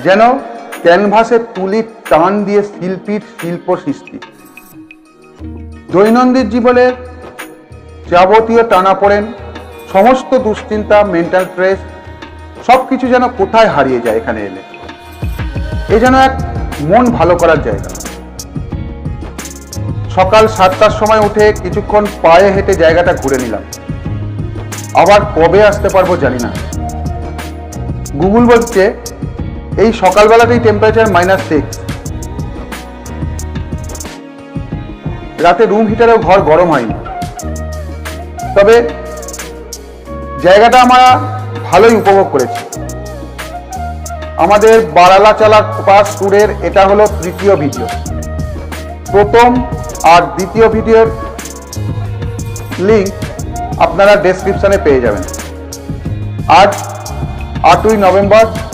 যেন ক্যানভাসের তুলির টান দিয়ে শিল্পীর শিল্প সৃষ্টি। দৈনন্দিন জীবনে যাবতীয় টানাপোড়েন সমস্ত দুশ্চিন্তা মেন্টাল স্ট্রেস সব কিছু যেন কোথায় হারিয়ে যায় এখানে এলে। এ যেন এক মন ভালো করার জায়গা। সকাল সাতটার সময় উঠে কিছুক্ষণ পায়ে হেঁটে জায়গাটা ঘুরে নিলাম। আবার কবে আসতে পারব জানি না। গুগল বলছে এই সকালবেলাতেই টেম্পারেচার মাইনাস সিক্স রাতে রুম হিটারেও ঘর গরম হয়নি। তবে জায়গাটা আমরা ভালোই উপভোগ করেছি। আমাদের বারালা চালা পাস ট্যুরের এটা হলো তৃতীয় ভিডিও প্রথম আর দ্বিতীয় ভিডিওর লিঙ্ক আপনারা ডেসক্রিপশনে পেয়ে যাবেন। আজ আটই নভেম্বর